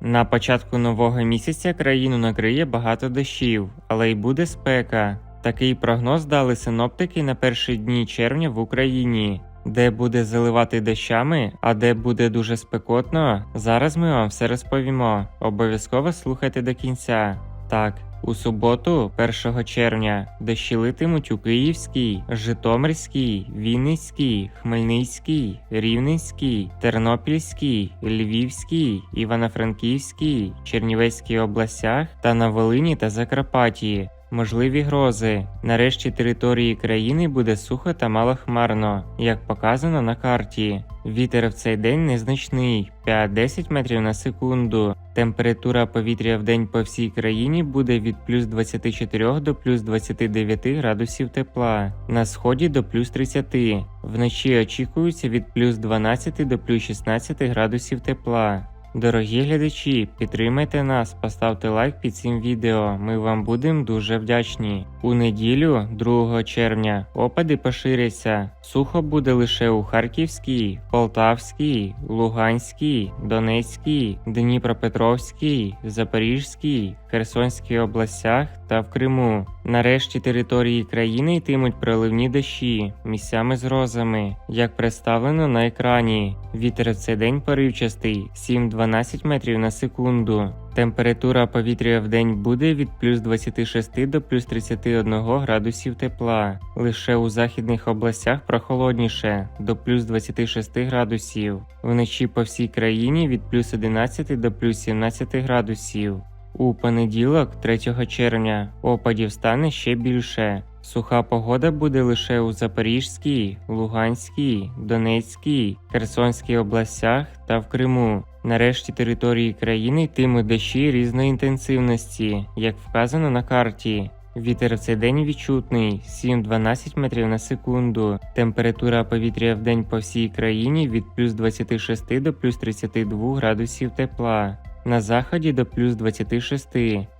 На початку нового місяця країну накриє багато дощів, але й буде спека. Такий прогноз дали синоптики на перші дні червня в Україні. Де буде заливати дощами, а де буде дуже спекотно, зараз ми вам все розповімо. Обов'язково слухайте до кінця. Так, у суботу, 1 червня, дощі литимуть у Київській, Житомирській, Вінницькій, Хмельницькій, Рівненській, Тернопільській, Львівській, Івано-Франківській, Чернівецькій областях та на Волині та Закарпатті. Можливі грози. Нарешті території країни буде сухо та малохмарно, як показано на карті. Вітер в цей день незначний 5-10 метрів на секунду. Температура повітря в день по всій країні буде від плюс 24 до плюс 29 градусів тепла, на сході до плюс 30. Вночі очікується від плюс 12 до плюс 16 градусів тепла. Дорогі глядачі, підтримайте нас, поставте лайк під цим відео. Ми вам будемо дуже вдячні. У неділю, 2 червня, опади поширяться. Сухо буде лише у Харківській, Полтавській, Луганській, Донецькій, Дніпропетровській, Запорізькій, Херсонській областях та в Криму. Нарешті території країни йтимуть проливні дощі, місцями з грозами, як представлено на екрані. Вітер в цей день поривчастий 7-12 метрів на секунду. Температура повітря в день буде від плюс 26 до плюс 31 градусів тепла. Лише у західних областях прохолодніше до плюс 26 градусів. Вночі по всій країні від плюс 11 до плюс 17 градусів. У понеділок, 3 червня, опадів стане ще більше. Суха погода буде лише у Запорізькій, Луганській, Донецькій, Херсонській областях та в Криму. Нарешті території країни йтимуть дощі різної інтенсивності, як вказано на карті. Вітер в цей день відчутний 7-12 метрів на секунду. Температура повітря в день по всій країні від плюс 26 до плюс 32 градусів тепла. На заході до плюс 26.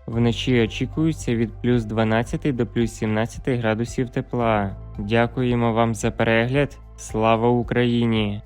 Вночі очікується від плюс 12 до плюс 17 градусів тепла. Дякуємо вам за перегляд. Слава Україні!